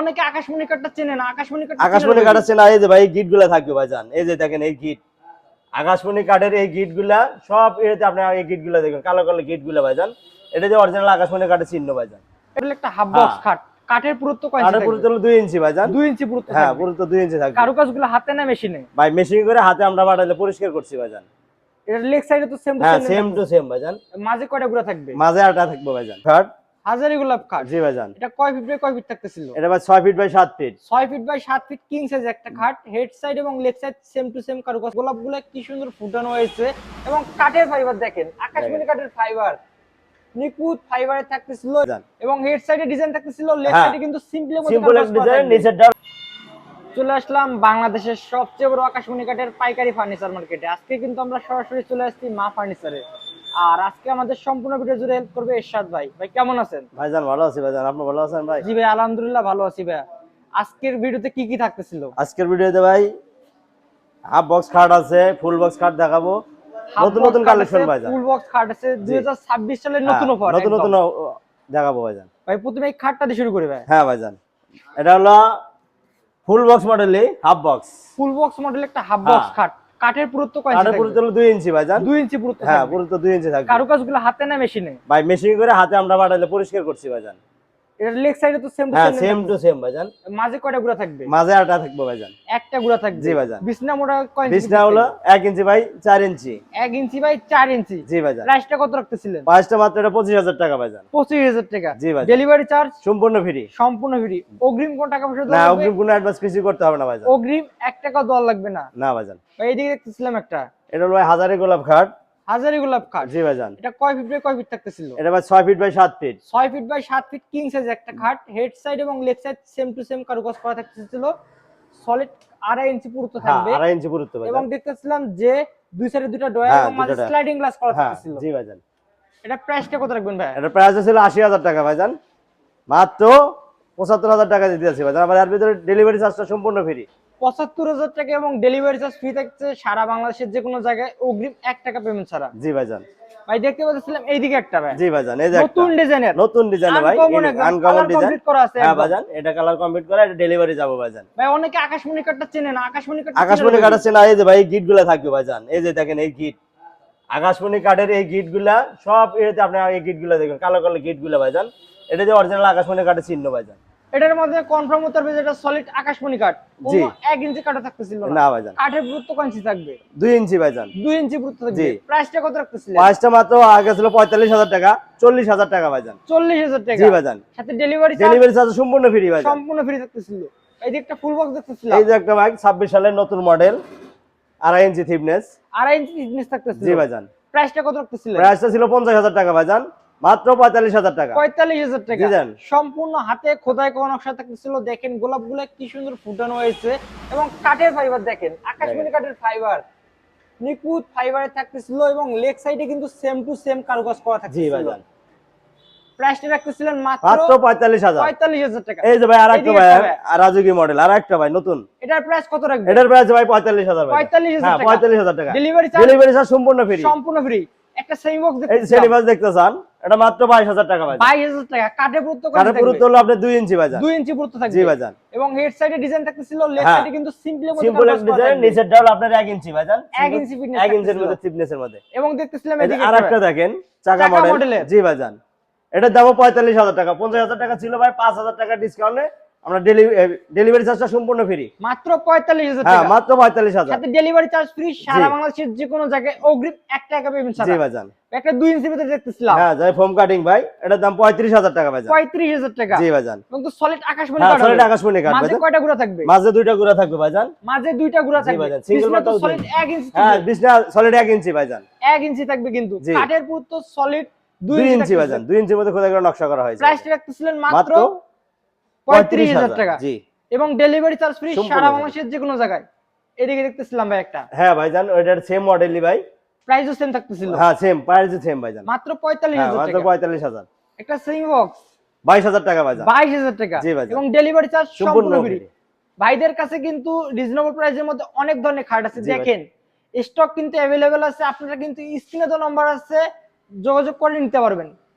অনেকে আকাশমণি কাঠটা চেনে না আকাশমণি আকাশমণি কাঠ আছে না এই যে ভাই গিটগুলা থাকবে ভাইজান এই যে দেখেন এই গিট। আকাশমণি কাঠের এই গিটগুলা সব এতে এই গিটগুলা দেখবেন কালো কালো গিটগুলা ভাইজান। এটা যে অরিজিনাল আকাশমণি কাঠের চিহ্ন ভাইজান। এটা একটা হাফ বক্স হ্যাঁ। খাট কাঠের পুরুত্ব কয় কাঠের ইঞ্চি ইঞ্চি ভাইজান। দুই ইঞ্চি পুরুত্ব হ্যাঁ ইঞ্চি কারুকাজগুলো হাতে না মেশিনে? ভাই মেশিন করে হাতে আমরা পরিষ্কার করছি ভাইজান। এটা লেগ সাইডে তো same to same same to same ভাইজান। মাঝে কয়টা গুড়া থাকবে? মাঝে আটা থাকবে ভাইজান। থার্ড হাজারি গোলাপ খাট জি ভাইজান। এটা কয় ফিট বাই কয় ফিট থাকতেছিল? এটা ভাই ছয় ফিট বাই সাত ফিট ছয় ফিট বাই সাত ফিট কিং সাইজ একটা খাট হেড সাইড এবং leg side same to same কারুকাজ। গোলাপগুলো কি সুন্দর ফুটানো হয়েছে। এবং কাঠের ফাইবার দেখেন আকাশমণি কাঠের ফাইবার নিখুঁত ফাইবারে থাকতেছিল। এবং হেড সাইডে ডিজাইন থাকতেছিল। লেগ হ্যাঁ। সাইডে কিন্তু সিম্পলি সিম্পল ডিজাইন নিচের ডাল চলে আসলাম বাংলাদেশের সবচেয়ে বড় আকাশমণি কাঠের পাইকারি ফার্নিচার মার্কেটে আজকে কিন্তু আমরা সরাসরি চলে আসছি মা ফার্নিচারে আর আজকে আমাদের সম্পূর্ণ ভিডিও জুড়ে হেল্প করবে এরশাদ ভাই। ভাই কেমন আছেন? ভাইজান ভালো আছি ভাইজান আপনি ভালো আছেন ভাই? জি ভাই আলহামদুলিল্লাহ ভালো আছি ভাই। আজকের ভিডিওতে কি কি থাকতেছিল? আজকের ভিডিওতে ভাই হাফ বক্স খাট আছে ফুল বক্স খাট দেখাবো। নতুন নতুন কালেকশন ভাইজান। ফুল বক্স খাট আছে 2026 সালের নতুন হ্যাঁ, অফার নতুন নতুন দেখাবো ভাইজান। ভাই প্রথমে এই খাটটা দিয়ে শুরু করি ভাই। হ্যাঁ ভাইজান। এটা হলো full box মডেলই half box full box model একটা হাফ বক্স। খাট কাঠের পুরুত্ব কয় কাঠের ইঞ্চি পুরো থাকবে? তো দুই ইঞ্চি ভাইজান। দুই ইঞ্চি পুরুত্ব হ্যাঁ পুরুত্ব পুরো দুই ইঞ্চি থাকবে। কারুকাজগুলো হাতে না মেশিনে? ভাই মেশিন করে হাতে আমরা বাড়াইলে পরিষ্কার করছি ভাইজান। লেগ সাইডে তো সেম হ্যাঁ সেম টু সেম ভাইজান। মাঝে কয়টা গুড়া থাকবে? মাঝে আটা থাকবে ভাইজান। একটা গুড়া থাকবে? জি ভাইজান। বিছনা মোটা কয় বিছনা হলো এক ইঞ্চি বাই চার ইঞ্চি। এক ইঞ্চি বাই চার ইঞ্চি। জি ভাইজান। প্রাইসটা কত রাখতেছিলেন? পাঁচটা মাত্র এটা পঁচিশ হাজার টাকা ভাইজান। পঁচিশ হাজার টাকা। জি ভাইজান। ডেলিভারি চার্জ সম্পূর্ণ ফ্রি সম্পূর্ণ ফ্রি অগ্রিম কোন টাকা পয়সা না? অগ্রিম কোনো অ্যাডভান্স কিছু করতে হবে না ভাইজান। অগ্রিম এক টাকা দেওয়া লাগবে না। না ভাইজান। ভাই এইদিকে দেখতেছিলাম একটা। এটা হলো ভাই হাজারি গোলাপ খাট হাজারি গোলাপ খাট। জি ভাইজান। এটা কয় ফিট বাই কয় ফিট থাকতেছিল? এটা ভাই ছয় ফিট বাই সাত ফিট ছয় ফিট বাই সাত ফিট কিং সাইজ একটা খাট। হেড সাইড এবং leg side same to same কারুকাজ করা থাকতেছিল। সলিড আড়াই ইঞ্চি পুরুত্ব হ্যাঁ থাকবে। আড়াই ইঞ্চি পুরুত্ব এবং দেখতেছিলাম যে দুই সাইডে দুটো ডয়ার এবং মাঝে স্লাইডিং গ্লাস করা হ্যাঁ থাকতেছিল। জি ভাইজান। এটা প্রাইসটা কত রাখবেন ভাই? এটা প্রাইস ছিল আশি হাজার টাকা ভাইজান। মাত্র পঁচাত্তর হাজার টাকা দিতে আছি ভাইজান। আবার এর ভিতরে ডেলিভারি চার্জটা সম্পূর্ণ ফ্রি পঁচাত্তর হাজার টাকা এবং ডেলিভারি চার্জ ফ্রি থাকছে সারা বাংলাদেশের যে কোনো জায়গায় অগ্রিম এক টাকা পেমেন্ট ছাড়া। জি ভাইজান। ভাই দেখতে পাচ্ছিলাম এইদিকে একটা ভাই। জি ভাইজান এই যে নতুন ডিজাইনের নতুন ডিজাইন ভাই আনকমন ডিজাইন করা আছে হ্যাঁ। ভাইজান এটা কালার কমপ্লিট করা এটা ডেলিভারি যাব ভাইজান। ভাই অনেকে আকাশমণি কাঠটা চেনে না আকাশমণি কাঠ আকাশমণি কাঠ আছে না এই যে ভাই গিটগুলা থাকবে ভাইজান। এই যে দেখেন এই গিট আকাশমণি কাঠের এই গিটগুলা সব এতে আপনি এই গিটগুলা দেখবেন কালো কালো গিটগুলা ভাইজান। এটা যে অরিজিনাল আকাশমণি কাঠের চিহ্ন ভাইজান। এটার মধ্যে কনফার্ম হতে হবে যেটা সলিড আকাশমণি কাঠ জি। কোনো এক ইঞ্চি কাটা থাকতেছিল না। ভাইজান। কাঠের পুরুত্ব কয় ইঞ্চি থাকবে? দুই ইঞ্চি ভাইজান। দুই ইঞ্চি পুরুত্ব থাকবে। জি। প্রাইসটা কত রাখতেছিল প্রাইসটা মাত্র আগে ছিল পঁয়তাল্লিশ হাজার টাকা চল্লিশ হাজার টাকা ভাইজান। চল্লিশ হাজার টাকা। জি ভাইজান। সাথে ডেলিভারি ডেলিভারি চার্জ সম্পূর্ণ ফ্রি ভাইজান। সম্পূর্ণ ফ্রি থাকতেছিল। এই যে একটা ফুল বক্স দেখতেছিল এই যে একটা বাইক ছাব্বিশ সালের নতুন মডেল আড়াই ইঞ্চি থিকনেস আড়াই ইঞ্চি thickness থাকতেছিল। জি ভাইজান। প্রাইসটা কত রাখতেছিল প্রাইসটা ছিল পঞ্চাশ হাজার টাকা ভাইজান। মাত্র পঁয়তাল্লিশ হাজার টাকা। পঁয়তাল্লিশ হাজার টাকা। জি। সম্পূর্ণ হাতে খোদাই করা নকশা থাকতেছিল। দেখেন গোলাপ কি সুন্দর ফুটানো হয়েছে। এবং কাঠের ফাইবার দেখেন আকাশমণি কাঠের ফাইবার নিখুঁত ফাইবারে থাকতেছিল এবং লেগ সাইডে কিন্তু সেম টু সেম কারুকাজ করা জি থাকতেছিল। ভাইজান। প্রাইসটা রাখতেছিলেন মাত্র মাত্র পঁয়তাল্লিশ হাজার। পঁয়তাল্লিশ হাজার টাকা। এই যে ভাই আর একটা ভাই। রাজুকি মডেল আর একটা ভাই নতুন। এটার প্রাইস কত রাখবে এটার প্রাইস ভাই পঁয়তাল্লিশ হাজার ভাই। 45,000 হ্যাঁ টাকা। পঁয়তাল্লিশ হাজার টাকা। ডেলিভারি চার্জ ডেলিভারি চার্জ সম্পূর্ণ ফ্রি সম্পূর্ণ ফ্রি একটা সেমি বক্স এই যে সেলিবাস দেখতে চান। এটা মাত্র বাইশ হাজার টাকা ভাই বাইশ হাজার টাকা কাটে পুরুত্ব কাটে পুরুত্ব হলো আপনি 2 ইঞ্চি ভাইজান দুই ইঞ্চি পুরুত্ব থাকবে। জি এবং হেড সাইডে ডিজাইন থাকতেছিল লেফট। সাইডে কিন্তু সিম্পলি সিম্পল এক ডিজাইন নিচের ডাল আপনার 1 ইঞ্চি ভাইজান এক ইঞ্চি ফিটনেস 1 ইঞ্চির মধ্যে মধ্যে এর মধ্যে। এবং দেখতেছিলাম এদিকে আর একটা একটা দেখেন চাকা মডেল জি ভাইজান এটার দাম পঁয়তাল্লিশ হাজার টাকা পঞ্চাশ হাজার টাকা ছিল ভাই পাঁচ হাজার টাকা ডিসকাউন্টে আমরা ডেলিভারি চার্জটা সম্পূর্ণ ফ্রি মাত্র পঁয়তাল্লিশ হাজার হ্যাঁ মাত্র পঁয়তাল্লিশ হাজার। সাথে ডেলিভারি চার্জ ফ্রি সারা বাংলাদেশের যে কোনো জায়গায় অগ্রিম এক টাকা পেমেন্ট জি ছাড়া ভাইজান। একটা দুই ইঞ্চি ভিতরে দেখতেছিলাম। হ্যাঁ যাই ফোম কাটিং ভাই এটার দাম পঁয়ত্রিশ হাজার টাকা পঁয়ত্রিশ হাজার টাকা। জি ভাইজান। এবং তো সলিড আকাশমণি হ্যাঁ কাঠ সলিড। আকাশমণি কাঠ মাঝে কয়টা গুড়া থাকবে? মাঝে দুইটা গুড়া থাকবে ভাইজান। মাঝে দুইটা গুড়া থাকবে। single পিছনে তো সলিড দুই। এক ইঞ্চি হ্যাঁ। বিছনা সলিড এক ইঞ্চি ভাইজান। এক ইঞ্চি থাকবে কিন্তু। কাঠের পুরুত্ব সলিড দুই দুই ইঞ্চি ইঞ্চি ভাইজান দুই ইঞ্চির মধ্যে খোদাই করে নকশা করা হয়েছে। প্রাইসটা রাখতেছিলেন মাত্র পঁয়ত্রিশ হাজার টাকা। জি। এবং ডেলিভারি চার্জ ফ্রি সারা বাংলাদেশের যে কোনো জায়গায়। এদিকে দেখতেছিলাম ভাই একটা। হ্যাঁ ভাইজান ওইটার সেম মডেলই ভাই। প্রাইসও সেম থাকতেছিল। হ্যাঁ সেম প্রাইস সেম ভাইজান। মাত্র পঁয়তাল্লিশ হ্যাঁ হাজার মাত্র টাকা। পঁয়তাল্লিশ হাজার। একটা সেমি বক্স বাইশ হাজার টাকা ভাইজান। টাকা। জি ভাইজান। এবং ডেলিভারি চার্জ সম্পূর্ণ সম্পূর্ণ ফ্রি ভাইদের কাছে কিন্তু রিজনেবল প্রাইসের মধ্যে অনেক ধরনের খাট আছে। দেখেন স্টক কিন্তু অ্যাভেলেবেল আছে। আপনারা কিন্তু স্ক্রিনে তো নাম্বার আছে যোগাযোগ করে নিতে পারবেন।